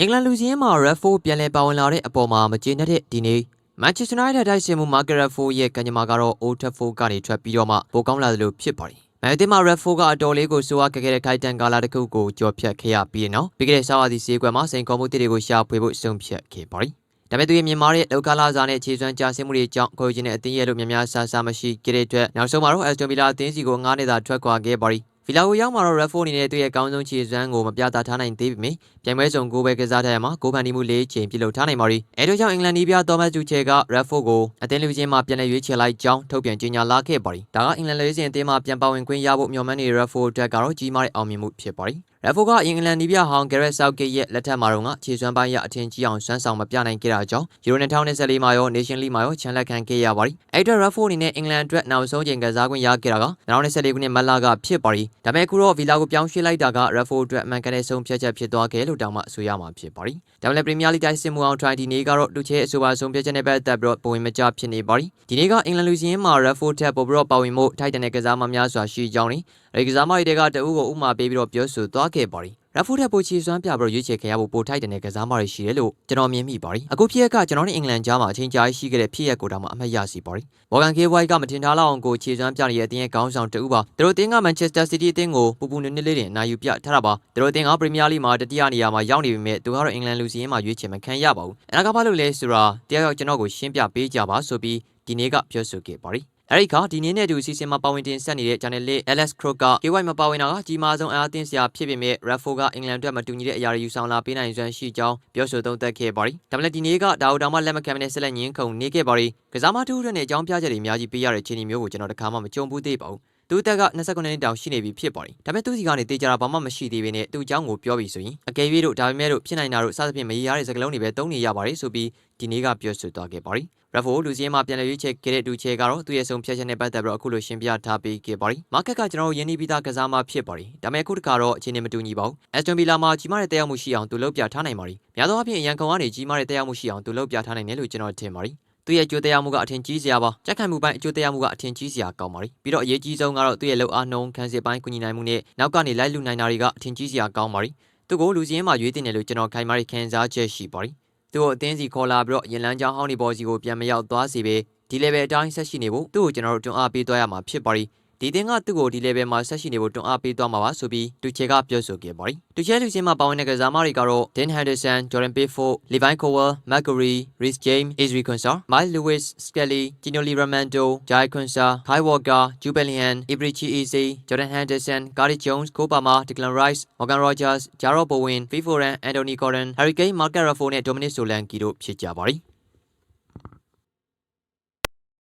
အင်္ဂလန်လူစည်းမှာ Redford ပြန်လည်ပါဝင်လာတဲ့အပေါ်မှာမကျေနပ်တဲ့ဒီနေ့ Manchester United တိုက်စစ်မှု Mark Redford ရဲ့ကံကြမ္မာကတော့ Old Trafford ကနေထွက်ပြီးတော့မှပိုကောင်းလာသလိုဖြစ်ပါတယ်။မန်တင်မှာ Redford ကအတော်လေးကိုစိုးရခဲ့တဲ့ခိုက်တန်ကာလာတစ်ခုကိုကြော်ဖြတ်ခဲ့ရပြီးတဲ့နောက်ပြီးခဲ့တဲ့ဆောင်းရာသီဈေးကွက်မှာစိန်ခေါ်မှုတွေကိုရှာဖွေဖို့ဆုံးဖြတ်ခဲ့ပါတယ်။ဒါပေမဲ့သူရဲ့မြန်မာရဲ့လောက်ကလာစားနဲ့ခြေစွမ်းကြာဆင်းမှုတွေကြောင့်ခေါ်ယူခြင်းတဲ့အသင်းရဲ့လို့များများဆာဆာမရှိခဲ့တဲ့အတွက်နောက်ဆုံးမှာတော့ Aston Villa အသင်းစီကိုငားနေတာထွက်ခွာခဲ့ပါရီ ဗီလာကိုရောက်မှာတော့ Redford အနေနဲ့သူ့ရဲ့ကောင်းဆုံးခြေစွမ်းကိုမပြသထားနိုင်သေးပေမယ့်ပြိုင်ပွဲစုံကိုပဲကစားထားရမှာကိုဖန်တီမှု၄ချိန်ပြုလုပ်ထားနိုင်ပါရီအဲဒါကြောင့်အင်္ဂလန်နီးပြသောမတ်ဂျူချေက Redford ကိုအသင်းလူချင်းမှာပြန်လည်ရွေးချယ်လိုက်ကြောင်းထုတ်ပြန်ကြေညာလာခဲ့ပါရီဒါကအင်္ဂလန်လူချင်းအသင်းမှာပြန်ပါဝင်ခွင့်ရဖို့မျှော်မှန်းနေတဲ့ Redford အတွက်ကတော့ကြီးမားတဲ့အောင်မြင်မှုဖြစ်ပါရီရက်ဖိုကအင်္ဂလန်နီးပြဟောင်းဂရက်ဆော့ဂိတ်ရဲ့လက်ထက်မှာတော့ကခြေစွမ်းပိုင်းရအထင်ကြီးအောင်စွမ်းဆောင်မပြနိုင်ခဲ့တာကြောင့်ယူရို2024မှာရော Nation League မှာရောချန်လက်ခံခဲ့ရပါတယ်။အဲ့တော့ရက်ဖိုအနေနဲ့အင်္ဂလန်အတွက်နောက်ဆုံးချိန်ကစားခွင့်ရခဲ့တာက2024ခုနှစ်မတ်လကဖြစ်ပါရီ။ဒါပေမဲ့အခုတော့ဗီလာကိုပြောင်းရွှေ့လိုက်တာကရက်ဖိုအတွက်အမှန်ကန်တဲ့ဆုံးဖြတ်ချက်ဖြစ်သွားခဲ့လို့တောင်မှဆိုရမှာဖြစ်ပါရီ။ဒါပေမဲ့ပရီးမီးယားလိတိုက်စစ်မှုအောင် try ဒီနေ့ကတော့လူချဲအဆိုပါဆုံးဖြတ်ချက်နဲ့ပတ်သက်ပြီးတော့ပုံဝင်မကျဖြစ်နေပါရီ။ဒီနေ့ကအင်္ဂလန်လူစင်းမှာရက်ဖိုထက်ပိုပြီးတော့ပါဝင်မှုထိုက်တန်တဲ့ကစားမများစွာရှိကြောင်းနေအဲဒီကစားမတွေကတအုပ်ကိုဥမာပေးပြီးတော့ပြောဆိုသွားခဲ့ပါရီ။ရက်ဖူးထက်ပိုချီစွမ်းပြပြီးတော့ရွေးချယ်ခံရဖို့ပိုထိုက်တဲ့ကစားမတွေရှိတယ်လို့ကျွန်တော်မြင်မိပါတယ်အခုဖြစ်ရက်ကကျွန်တော်နဲ့အင်္ဂလန်ကြားမှာအချိန်ကြာရှိခဲ့တဲ့ဖြစ်ရက်ကိုတောင်မှအမှတ်ရစီပါတယ်မော်ဂန်ကေးဝိုက်ကမတင်ထားလောက်အောင်ကိုခြေစွမ်းပြနေတဲ့အတင်းရဲ့ခေါင်းဆောင်တူပါသူတို့အတင်းကမန်ချက်စတာစီးတီးအတင်းကိုပူပူနွေ့နွေ့လေးတင်အနာယူပြထားတာပါသူတို့အတင်းကပရီးမီးယားလိမှာတတိယနေရာမှာရောက်နေပေမဲ့သူကတော့အင်္ဂလန်လူစီးရင်မှာရွေးချယ်မခံရပါဘူးအဲဒါကဘာလို့လဲဆိုတာတရားရောက်ကျွန်တော်ကိုရှင်းပြပေးကြပါဆိုပြီးဒီနေ့ကပြောဆိုခဲ့ပါတယ် အဲဒီခါဒီနေ့နဲ့တူစီစဉ်မှာပါဝင်တင်ဆက်နေတဲ့ channel လေး Alex Crook က KY မပါဝင်တာကကြီးမားဆုံးအားအသင်းစရာဖြစ်ပေမဲ့ Raffo ကအင်္ဂလန်အတွက်မတူညီတဲ့အရာတွေယူဆောင်လာပေးနိုင်စွမ်းရှိကြောင်းပြောဆိုသုံးသပ်ခဲ့ပါတယ်။ဒါပေမဲ့ဒီနေ့ကဒါအိုတောင်မှလက်မခံမနဲ့ဆက်လက်ညင်းခုန်နေခဲ့ပါတယ်။ကစားမတူတဲ့နဲ့အကြောင်းပြချက်တွေအများကြီးပေးရတဲ့ခြေအနေမျိုးကိုကျွန်တော်တခါမှမကြုံဘူးသေးပါဘူး။ သူတက်က29နှစ်တောင်ရှိနေပြီဖြစ်ပါတယ်။ဒါပေမဲ့သူစီကနေတေးကြတာဘာမှမရှိသေးဘဲနဲ့သူ့အကြောင်းကိုပြောပြီးဆိုရင်အကယ်၍တို့ဒါပေမဲ့တို့ဖြစ်နိုင်တာတို့စသဖြင့်မရရတဲ့စကားလုံးတွေပဲသုံးနေရပါတယ်ဆိုပြီးဒီနေ့ကပြောဆိုသွားခဲ့ပါတယ်။ Raffo လူစည်းမှာပြန်လည်ရွေးချယ်ခဲ့တဲ့ဒူချေကတော့သူ့ရဲ့ဆုံးဖြတ်ချက်နဲ့ပတ်သက်ပြီးတော့အခုလိုရှင်းပြထားပေးခဲ့ပါတယ်။မာကက်ကကျွန်တော်တို့ယင်းနှီးပြီးသားကစားမဖြစ်ပါတယ်။ဒါပေမဲ့အခုတခါတော့အခြေအနေမတူညီပါဘူး။ Aston Villa မှာကြီးမားတဲ့တက်ရောက်မှုရှိအောင်သူလုပ်ပြထားနိုင်ပါတယ်။များသောအားဖြင့်အရန်ခုံကနေကြီးမားတဲ့တက်ရောက်မှုရှိအောင်သူလုပ်ပြထားနိုင်တယ်လို့ကျွန်တော်ထင်ပါတယ်။ သူ့ရဲ့အကျိုးတရားမှုကအထင်ကြီးစရာပါကြက်ခံမှုပိုင်းအကျိုးတရားမှုကအထင်ကြီးစရာကောင်းပါပြီပြီးတော့အရေးကြီးဆုံးကတော့သူ့ရဲ့လောက်အားနှုံးခန်းစစ်ပိုင်းကူညီနိုင်မှုနဲ့နောက်ကနေလိုက်လူနိုင်တာတွေကအထင်ကြီးစရာကောင်းပါပြီသူ့ကိုလူစင်းမှာရွေးတင်တယ်လို့ကျွန်တော်ခိုင်မာတဲ့ခံစားချက်ရှိပါပြီသူ့ကိုအသင်းစီခေါ်လာပြီးတော့ရင်လန်းချောင်းဟောင်းဒီဘော်စီကိုပြန်မရောက်သွားစေပဲဒီ level အတိုင်းဆက်ရှိနေဖို့သူ့ကိုကျွန်တော်တို့တွန်းအားပေးသွားရမှာဖြစ်ပါပြီ ဒီတင်ကသူ့ကိုဒီ level မှာဆက်ရှိနေဖို့တွန်းအားပေးသွားမှာပါဆိုပြီးတူချေကပြောဆိုခဲ့ပါတယ်။တူချေလူချင်းမှာပါဝင်တဲ့ကစားမတွေကတော့ Dan Henderson, Jordan Pickford, Levi Cowell, McGarry, Rhys James, Ezri Konsa, Miles Lewis, Skelly, Gino Livramento, Jai Konsa, Kai Walker, Jude Bellingham, Ibrichi Eze, Jordan Henderson, Gary Jones, Kobama, Declan Rice, Morgan Rogers, Jarrod Bowen, Phil Foden, Anthony Gordon, Harry Kane, Mark Rashford နဲ့ Dominic Solanke တို့ဖြစ်ကြပါတယ်။